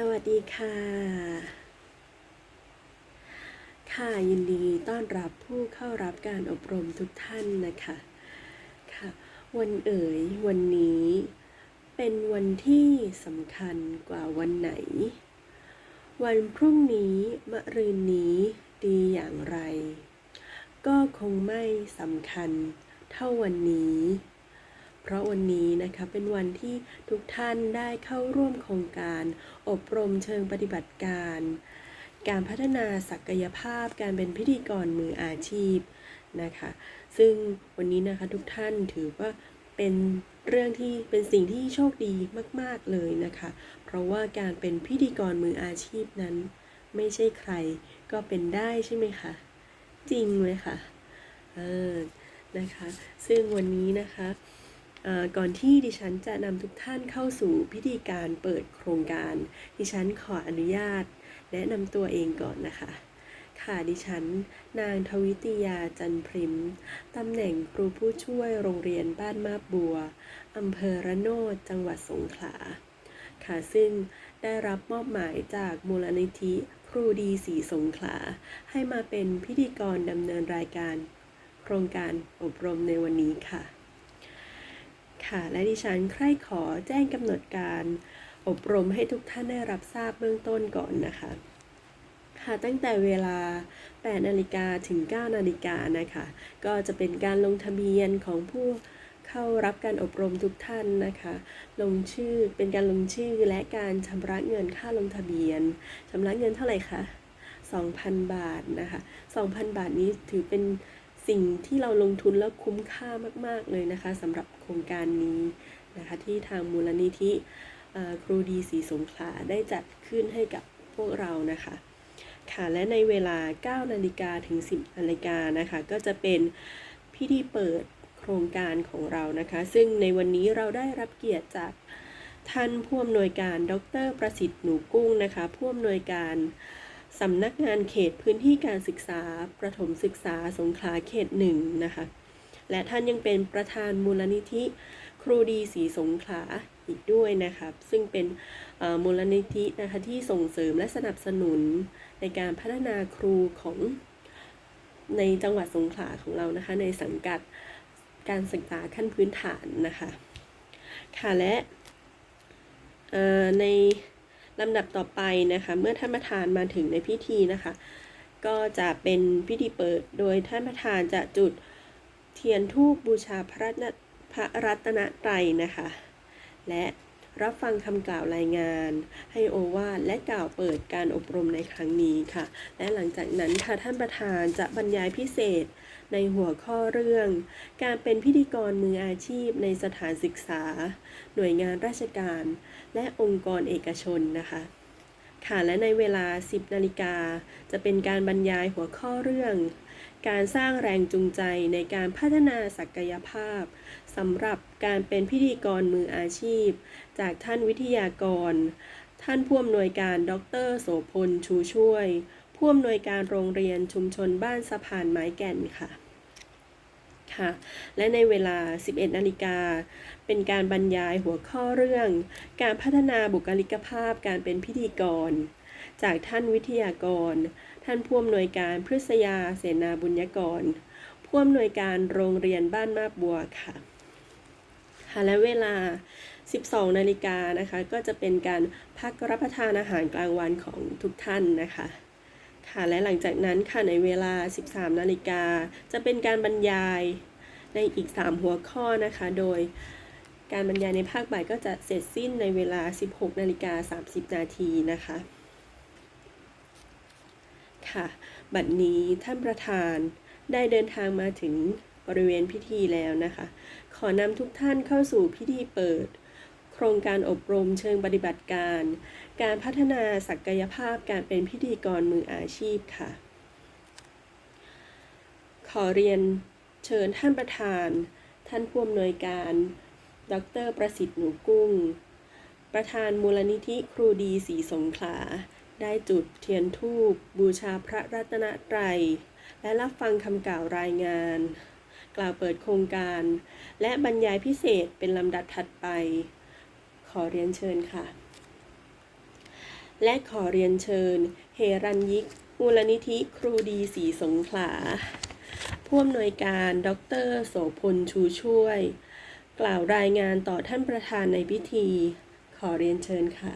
สวัสดีค่ะ ค่ะยินดีต้อนรับผู้เข้ารับการอบรมทุกท่านนะคะค่ะ วันเอ๋ยวันนี้เป็นวันที่สำคัญกว่าวันไหน วันพรุ่งนี้มะรืนนี้ดีอย่างไร ก็คงไม่สำคัญเท่าวันนี้ เพราะวันนี้นะคะเป็นวันที่ทุกท่านได้เข้าร่วมโครงการ อบรมเชิงปฏิบัติการ การพัฒนาศักยภาพการเป็นพิธีกรมืออาชีพนะคะ ซึ่งวันนี้นะคะทุกท่านถือว่าเป็นเรื่องที่เป็นสิ่งที่โชคดีมาก ๆ เลยนะคะ เพราะว่าการเป็นพิธีกรมืออาชีพนั้น ไม่ใช่ใครก็เป็นได้ใช่ไหมคะ จริงเลยค่ะ เออ นะคะ ซึ่งวันนี้นะคะ ก่อนที่ดิฉันจะนำทุกท่านเข้าสู่พิธีการเปิดโครงการ ดิฉันขออนุญาต แนะนำตัวเองก่อนนะคะ ค่ะดิฉัน นางทวิติยาจันพริมตำแหน่งครูผู้ช่วยโรงเรียนบ้านมาบบัวอำเภอระโนดจังหวัดสงขลาค่ะซึ่งได้รับมอบหมายจากมูลนิธิครูดีสีสงขลา ให้มาเป็นพิธีกรดำเนินรายการ โครงการอบรมในวันนี้ค่ะ ค่ะ และดิฉันใคร่ขอแจ้งกำหนดการอบรมให้ทุกท่านได้รับทราบเบื้องต้นก่อนนะคะ ค่ะตั้งแต่เวลา 8 นาฬิกาถึง 9 นาฬิกานะคะ ก็จะเป็นการลงทะเบียนของผู้เข้ารับการอบรมทุกท่านนะคะ ลงชื่อเป็นการลงชื่อและการชำระเงินค่าลงทะเบียนชำระเงินเท่าไหร่คะ2,000 บาทนะคะ 2,000 บาทนี้ถือเป็น สิ่งที่เราลงทุนแล้วคุ้มค่ามากๆเลยนะคะสำหรับโครงการนี้นะคะที่ทางมูลนิธิครูดีสีสงขลาได้จัดขึ้นให้กับพวกเรานะคะค่ะและในเวลา 9 นาฬิกาถึง 10 นาฬิกานะคะก็จะเป็นพิธีเปิดโครงการของเรานะคะ ซึ่งในวันนี้เราได้รับเกียรติจากท่านผู้อำนวยการ ดร ประสิทธิ์หนูกุ้งนะคะผู้อำนวยการ สำนักงานเขตพื้นที่การศึกษา ประถมศึกษาสงขลาเขตหนึ่งนะคะ และท่านยังเป็นประธานมูลนิธิ ครูดีสีสงขลาอีกด้วยนะครับซึ่งเป็นมูลนิธินะคะที่ส่งเสริมและสนับสนุนในการพัฒนาครูของในจังหวัดสงขลาของเรานะคะ ในสังกัดการศึกษาขั้นพื้นฐานนะคะ ค่ะและใน ลำดับต่อไปนะคะ เมื่อท่านประธานมาถึงในพิธีนะคะ ก็จะเป็นพิธีเปิด โดยท่านประธานจะจุดเทียนธูปบูชาพระรัตนพระรัตนตรัยนะคะ และ รับฟังคำกล่าวรายงาน ให้โอวาทและกล่าวเปิดการอบรมในครั้งนี้ค่ะ และหลังจากนั้นค่ะท่านประธานจะบรรยายพิเศษในหัวข้อเรื่อง การเป็นพิธีกรมืออาชีพในสถานศึกษา หน่วยงานราชการ และองค์กรเอกชนนะคะ ค่ะและในเวลา 10 นาฬิกา จะเป็นการบรรยายหัวข้อเรื่อง การสร้างแรงจูงใจในการพัฒนาศักยภาพสำหรับการเป็นพิธีกรมืออาชีพ จากท่านวิทยากร ท่านผู้อำนวยการดรโสพลชูช่วย ผู้อำนวยการโรงเรียนชุมชนบ้านสะพานไม้แก่นค่ะ ค่ะ และในเวลา 11 นาฬิกา เป็นการบรรยายหัวข้อเรื่อง การพัฒนาบุคลิกภาพการเป็นพิธีกร จากท่านวิทยากร ท่านผู้อำนวยการพฤษยาเสนาบุญยกร ผู้อำนวยการโรงเรียนบ้านมาบบัวค่ะ ค่ะ และเวลา12 นาฬิกานะคะ ก็จะเป็นการพักรับประทานอาหารกลางวันของทุกท่านนะคะ ค่ะและหลังจากนั้นค่ะในเวลา 13 นาฬิกา จะเป็นการบรรยายในอีก 3 หัวข้อนะคะ โดยการบรรยายในภาคบ่ายก็จะเสร็จสิ้นในเวลา 16 นาฬิกา 30 นาทีนะคะ ค่ะ บัดนี้ท่านประธานได้เดินทางมาถึงบริเวณพิธีแล้วนะคะ ขอนำทุกท่านเข้าสู่พิธีเปิด โครงการอบรมเชิงปฏิบัติการ การพัฒนาศักยภาพการเป็นพิธีกรมืออาชีพค่ะ ขอเรียนเชิญท่านประธาน ท่านผู้อำนวยการ ดร ประสิทธิ์หนูกุ้ง ประธานมูลนิธิครูดีสีสงขลา ได้จุดเทียนธูปบูชาพระรัตนตรัย และรับฟังคำกล่าวรายงาน กล่าวเปิดโครงการ และบรรยายพิเศษเป็นลำดับถัดไป อเรียนเชิญค่ะ และขอเรียนเชิญ เฮรัญยิก มูลนิธิครูดีสีสงขลา ผู้อำนวยการดรโสพลชูช่วย กล่าวรายงานต่อท่านประธานในพิธี ขอเรียนเชิญค่ะ